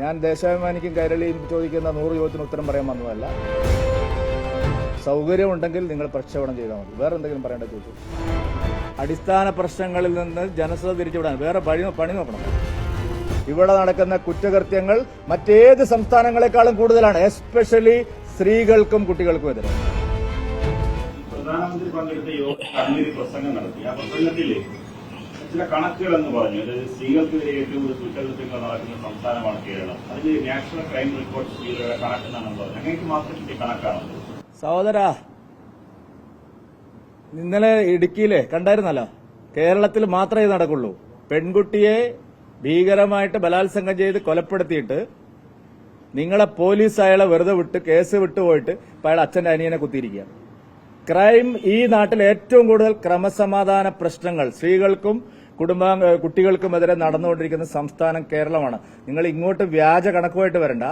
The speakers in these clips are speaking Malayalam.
ഞാൻ ദേശാഭിമാനിക്കും കൈരളിയും ചോദിക്കുന്ന നൂറ് ചോദ്യത്തിന് ഉത്തരം പറയാൻ വന്നതല്ല. സൗകര്യമുണ്ടെങ്കിൽ നിങ്ങൾ പ്രക്ഷേപണം ചെയ്താൽ മതി. വേറെ എന്തെങ്കിലും പറയേണ്ട ചോദിച്ചു അടിസ്ഥാന പ്രശ്നങ്ങളിൽ നിന്ന് ജനശ്രദ്ധ തിരിച്ചുവിടാൻ. വേറെ പണി പണി നോക്കണം. ഇവിടെ നടക്കുന്ന കുറ്റകൃത്യങ്ങൾ മറ്റേത് സംസ്ഥാനങ്ങളെക്കാളും കൂടുതലാണ്. എസ്പെഷ്യലി സ്ത്രീകൾക്കും കുട്ടികൾക്കും എതിരെ. പ്രധാനമന്ത്രി പങ്കെടുത്ത പ്രസംഗം നടത്തി. ആ പ്രസംഗത്തിൽ ചില കണക്കുകൾ എന്ന് പറഞ്ഞു. അതായത് സ്ത്രീകൾക്കെതിരെ ഏറ്റവും കൂടുതൽ കുറ്റകൃത്യങ്ങൾ നടക്കുന്ന സംസ്ഥാനമാണ് കേരളം. അതിൽ നാഷണൽ ക്രൈം റിപ്പോർട്ട് സ്ത്രീകളുടെ കണക്കെന്നാണ് പറഞ്ഞത്. അങ്ങേക്ക് മാത്രം കിട്ടിയ കണക്കാണ് സഹോദര ഇന്നലെ ഇടുക്കിയിലെ കണ്ടായിരുന്നല്ലോ? കേരളത്തിൽ മാത്രമേ ഇത് നടക്കുള്ളൂ. പെൺകുട്ടിയെ ഭീകരമായിട്ട് ബലാത്സംഗം ചെയ്ത് കൊലപ്പെടുത്തിയിട്ട് നിങ്ങളെ പോലീസ് അയാളെ വെറുതെ വിട്ട് കേസ് വിട്ടുപോയിട്ട് ഇപ്പൊ അയാൾ അച്ഛന്റെ അനിയനെ കുത്തിയിരിക്കുക. ക്രൈം ഈ നാട്ടിൽ ഏറ്റവും കൂടുതൽ ക്രമസമാധാന പ്രശ്നങ്ങൾ സ്ത്രീകൾക്കും കുടുംബ കുട്ടികൾക്കുമെതിരെ നടന്നുകൊണ്ടിരിക്കുന്ന സംസ്ഥാനം കേരളമാണ്. നിങ്ങൾ ഇങ്ങോട്ട് വ്യാജ കണക്കുമായിട്ട് വരണ്ട.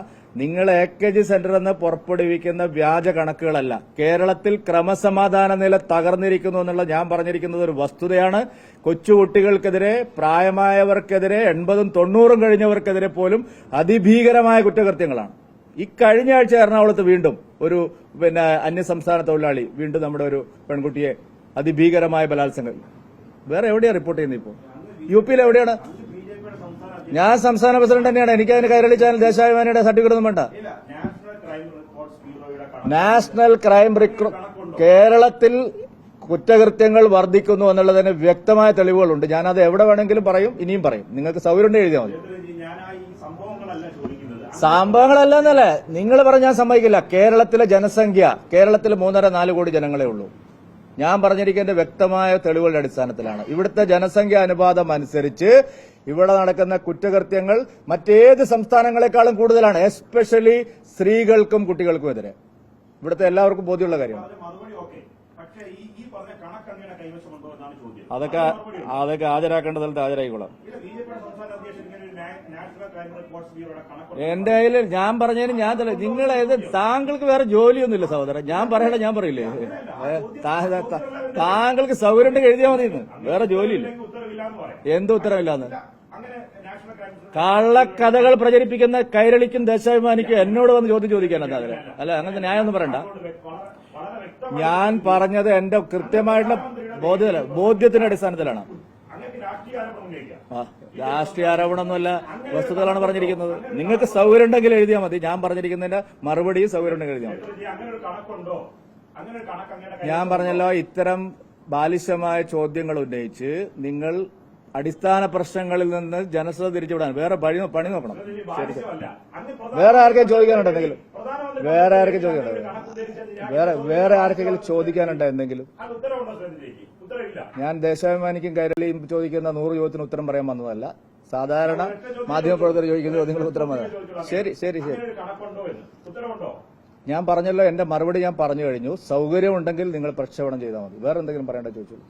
നിങ്ങൾ എ കെ ജി സെന്റർ എന്ന് പുറപ്പെടുവിക്കുന്ന വ്യാജ കണക്കുകളല്ല. കേരളത്തിൽ ക്രമസമാധാന നില തകർന്നിരിക്കുന്നു എന്നുള്ള ഞാൻ പറഞ്ഞിരിക്കുന്നത് ഒരു വസ്തുതയാണ്. കൊച്ചുകുട്ടികൾക്കെതിരെ പ്രായമായവർക്കെതിരെ എൺപതും തൊണ്ണൂറും കഴിഞ്ഞവർക്കെതിരെ പോലും അതിഭീകരമായ കുറ്റകൃത്യങ്ങളാണ്. ഈ കഴിഞ്ഞ ആഴ്ച എറണാകുളത്ത് വീണ്ടും ഒരു പിന്നെ അന്യസംസ്ഥാന തൊഴിലാളി വീണ്ടും നമ്മുടെ ഒരു പെൺകുട്ടിയെ അതിഭീകരമായ ബലാത്സംഗം വേറെ എവിടെയാണ് റിപ്പോർട്ട് ചെയ്യുന്നത് ഇപ്പോൾ യു പിയിൽ എവിടെയാണ്? ഞാൻ സംസ്ഥാന പ്രസിഡന്റ് തന്നെയാണ്. എനിക്ക് അതിന് കൈരളി ചാനൽ ദേശാഭിമാനിയുടെ സർട്ടിഫിക്കറ്റ് ഒന്നും വേണ്ട. നാഷണൽ ക്രൈം കേരളത്തിൽ കുറ്റകൃത്യങ്ങൾ വർദ്ധിക്കുന്നു എന്നുള്ളതിന് വ്യക്തമായ തെളിവുകളുണ്ട്. ഞാനത് എവിടെ വേണമെങ്കിലും പറയും ഇനിയും പറയും. നിങ്ങൾക്ക് സൗകര്യം എഴുതിയാൽ മതി. സംഭവങ്ങളല്ല സംഭവങ്ങളല്ലെന്നല്ലേ നിങ്ങൾ പറഞ്ഞാൽ സമ്മതിക്കില്ല. കേരളത്തിലെ ജനസംഖ്യ കേരളത്തിൽ മൂന്നര നാല് കോടി ജനങ്ങളെ ഉള്ളൂ. ഞാൻ പറഞ്ഞിരിക്കുന്ന വ്യക്തമായ തെളിവുകളുടെ അടിസ്ഥാനത്തിലാണ്. ഇവിടുത്തെ ജനസംഖ്യ അനുപാതം അനുസരിച്ച് ഇവിടെ നടക്കുന്ന കുറ്റകൃത്യങ്ങൾ മറ്റേത് സംസ്ഥാനങ്ങളെക്കാളും കൂടുതലാണ്. എസ്പെഷ്യലി സ്ത്രീകൾക്കും കുട്ടികൾക്കും എതിരെ. ഇവിടുത്തെ എല്ലാവർക്കും ബോധ്യമുള്ള കാര്യമാണ്. അതൊക്കെ അതൊക്കെ ഓക്കെ പക്ഷേ എന്റെ കയ്യിൽ ഞാൻ പറഞ്ഞതിന് ഞാൻ തല നിങ്ങൾ ഏത് താങ്കൾക്ക് വേറെ ജോലിയൊന്നുമില്ല സഹോദരൻ. ഞാൻ പറയണ ഞാൻ പറയില്ലേ? താങ്കൾക്ക് സൗകര്യം ഉണ്ടെങ്കിൽ എഴുതിയാൽ മതി ഇന്ന്. വേറെ ജോലിയില്ല. എന്ത് ഉത്തരവില്ലാന്ന്? കള്ളക്കഥകൾ പ്രചരിപ്പിക്കുന്ന കൈരളിക്കും ദേശാഭിമാനിക്കും എന്നോട് വന്ന് ചോദ്യം ചോദിക്കാനാണ് അതിന് അല്ല അങ്ങനത്തെ ന്യായമൊന്നും പറയണ്ട. ഞാൻ പറഞ്ഞത് എന്റെ കൃത്യമായിട്ടുള്ള ബോധ്യത്തില ബോധ്യത്തിന്റെ അടിസ്ഥാനത്തിലാണ് ആ. രാഷ്ട്രീയ ആരോപണമൊന്നുമല്ല വസ്തുതകളാണ് പറഞ്ഞിരിക്കുന്നത്. നിങ്ങൾക്ക് സൗകര്യം ഉണ്ടെങ്കിൽ എഴുതിയാൽ മതി. ഞാൻ പറഞ്ഞിരിക്കുന്നതിന്റെ മറുപടിയും സൗകര്യം ഉണ്ടെങ്കിൽ എഴുതിയാൽ മതി ഞാൻ പറഞ്ഞല്ലോ ഇത്തരം ബാലിശമായ ചോദ്യങ്ങൾ ഉന്നയിച്ച് നിങ്ങൾ അടിസ്ഥാന പ്രശ്നങ്ങളിൽ നിന്ന് ജനശ്രദ്ധ തിരിച്ചുവിടാൻ. വേറെ പണി പണി നോക്കണം. ശരി വേറെ ആർക്കെങ്കിലും ചോദിക്കാനുണ്ടോ എന്തെങ്കിലും? വേറെ ആർക്കും ചോദിക്കാനുണ്ടോ? വേറെ വേറെ ആർക്കെങ്കിലും ചോദിക്കാനുണ്ടോ എന്തെങ്കിലും? ഞാൻ ദേശാഭിമാനിക്കും കൈരളിയും ചോദിക്കുന്ന നൂറ് ചോദ്യത്തിന് ഉത്തരം പറയാൻ വന്നതല്ല. സാധാരണ മാധ്യമപ്രവർത്തകർ ചോദിക്കുന്ന ചോദ്യങ്ങൾ ഉത്തരം പറയാം. ശരി ശരി ശരി. ഞാൻ പറഞ്ഞല്ലോ എന്റെ മറുപടി ഞാൻ പറഞ്ഞു കഴിഞ്ഞു. സൗകര്യമുണ്ടെങ്കിൽ നിങ്ങൾ പ്രക്ഷേപണം ചെയ്താൽ മതി. വേറെ എന്തെങ്കിലും പറയേണ്ട ചോദിച്ചോളൂ.